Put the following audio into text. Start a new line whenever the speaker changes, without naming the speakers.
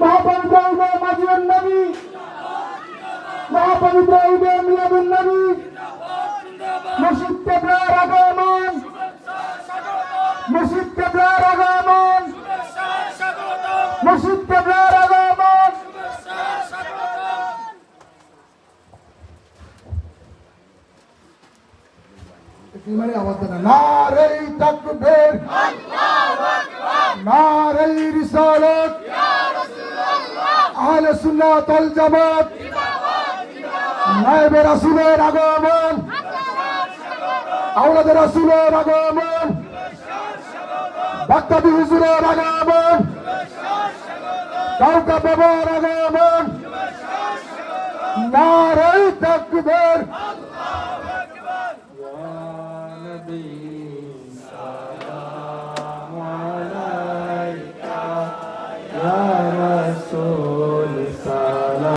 মিলাদুন নবী। মহাপবিত্র ঈদে মিলাদুন নবী। মুর্শিদ কেবলার আগমন মুর্শিদ কেবলার আগমন মুর্শিদ কেবলার আগমন
মানে আহলে সুন্নাত ওয়াল জামাত। নায়েবে রাসূলের আগমন। আওলাদে রাসূলের আগমন। বাগদাদি হুজুরের আগমন। কাউকা বাবার আগমন। নারাই তাকবীর।
Ya Rasul